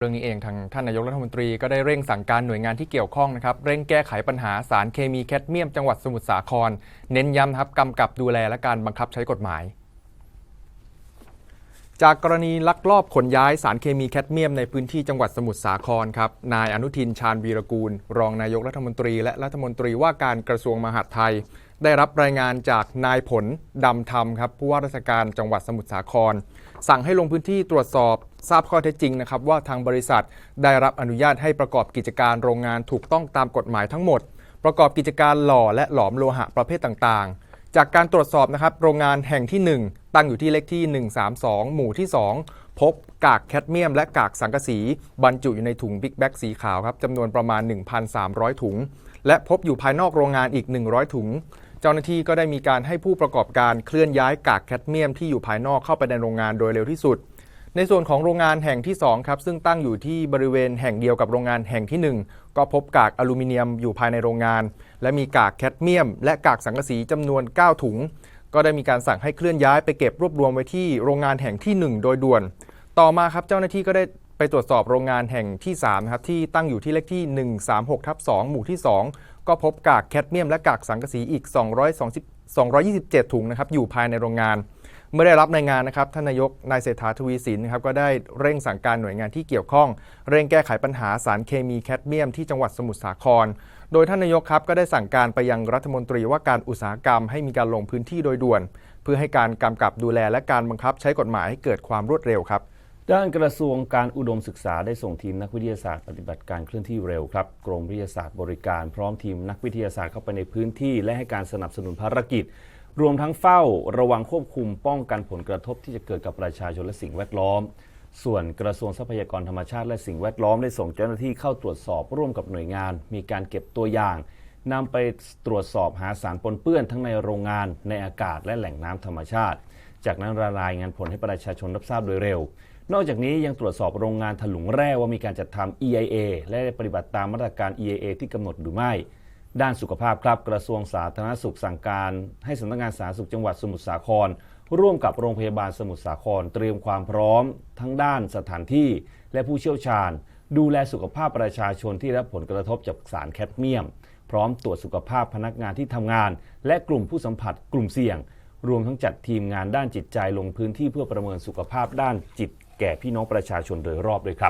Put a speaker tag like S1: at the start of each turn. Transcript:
S1: เรื่องนี้เองทางท่านนายกรัฐมนตรีก็ได้เร่งสั่งการหน่วยงานที่เกี่ยวข้องนะครับเร่งแก้ไขปัญหาสารเคมีแคดเมียมจังหวัดสมุทรสาคร เน้นย้ำครับกำกับดูแลและการบังคับใช้กฎหมาย จากกรณีลักลอบขนย้ายสารเคมีแคดเมียมในพื้นที่จังหวัดสมุทรสาครครับนายอนุทินชาญวีรกูล รองนายกรัฐมนตรี และรัฐมนตรีว่าการกระทรวงมหาดไทย ได้รับรายงานจากนายผลดำธรรมครับผู้ว่าราชการจังหวัดสมุทรสาคร สั่งให้ลงพื้นที่ตรวจสอบทราบข้อเท็จจริงนะครับว่าทางบริษัทได้รับอนุญาตให้ประกอบกิจการโรงงานถูกต้องตามกฎหมายทั้งหมด ประกอบกิจการหล่อและหลอมโลหะประเภทต่างๆ จากการตรวจสอบนะครับโรงงานแห่งที่ 1 ตั้งอยู่ที่เลขที่ 132 หมู่ที่ 2พบกากแคดเมียมและกากสังกะสี บรรจุอยู่ในถุงบิ๊กแบ็กสีขาวครับจำนวนประมาณ 1,300 ถุง และพบอยู่ภายนอกโรงงานอีก 100 ถุง เจ้าหน้าที่ก็ได้มีการให้ผู้ประกอบการเคลื่อนย้ายกากแคดเมียมที่อยู่ภายนอกเข้าไปในโรงงานโดยเร็วที่สุด ในส่วนของโรงงานแห่งที่2ครับซึ่งตั้งอยู่ที่บริเวณแห่งเดียวกับโรงงานแห่งที่ 1 ก็พบกากอลูมิเนียมอยู่ภายในโรงงาน และมีกากแคดเมียม และกากสังกะสีจำนวน 9 ถุง ก็ได้มีการสั่งให้เคลื่อนย้ายไปเก็บรวบรวมไว้ที่โรงงานแห่งที่ 1 โดยด่วน ต่อมาครับเจ้าหน้าที่ก็ได้ ไปตรวจสอบโรงงานแห่งที่3นะครับที่ตั้งอยู่ที่เลขที่ 136ทับ2หมู่ที่ 2 ก็พบกากแคดเมียมและกากสังกะสีอีก 220 227 ถุงนะครับอยู่ภายในโรงงาน เมื่อได้รับรายงานนะครับท่านนายกนายเศรษฐาทวีสินนะครับก็ได้เร่งสั่งการหน่วยงานที่เกี่ยวข้อง เร่งแก้ไขปัญหาสารเคมีแคดเมียมที่จังหวัดสมุทรสาคร โดยท่านนายกครับก็ได้สั่งการไปยังรัฐมนตรีว่าการอุตสาหกรรมให้มีการลงพื้นที่โดยด่วน เพื่อให้การกำกับดูแลและการบังคับใช้กฎหมายให้เกิดความรวดเร็วครับ
S2: ด้านกระทรวงการอุดมศึกษาได้ส่งทีมนักวิทยาศาสตร์ปฏิบัติการเคลื่อนที่เร็วครับกรมวิทยาศาสตร์บริการพร้อมทีมนักวิทยาศาสตร์เข้าไปในพื้นที่ และให้การสนับสนุนภารกิจ รวมทั้งเฝ้าระวังควบคุมป้องกันผลกระทบที่จะเกิดกับประชาชนและสิ่งแวดล้อม ส่วนกระทรวงทรัพยากรธรรมชาติและสิ่งแวดล้อมได้ส่งเจ้าหน้าที่เข้าตรวจสอบร่วมกับหน่วยงาน มีการเก็บตัวอย่าง นำไปตรวจสอบหาสารปนเปื้อนทั้งในโรงงานในอากาศและแหล่งน้ำธรรมชาติ จากนั้นรายงานผลให้ประชาชนรับทราบโดยเร็ว นอกจากนี้ยังตรวจสอบโรงงานถลุงแร่ว่ามีการจัดทำ EIA และปฏิบัติตามมาตรการ EIA ที่กำหนดหรือไม่ ด้านสุขภาพครับกระทรวงสาธารณสุขสั่งการให้สำนักงานสาธารณสุขจังหวัดสมุทรสาคร ร่วมกับโรงพยาบาลสมุทรสาครเตรียมความพร้อม ทั้งด้านสถานที่และผู้เชี่ยวชาญ ดูแลสุขภาพประชาชนที่ได้รับผลกระทบจากสารแคดเมียม พร้อมตรวจสุขภาพพนักงานที่ทำงาน และกลุ่มผู้สัมผัสกลุ่มเสี่ยง รวมทั้งจัดทีมงานด้านจิตใจลงพื้นที่เพื่อประเมินสุขภาพด้านจิตแก่พี่น้องประชาชนโดยรอบด้วยครับ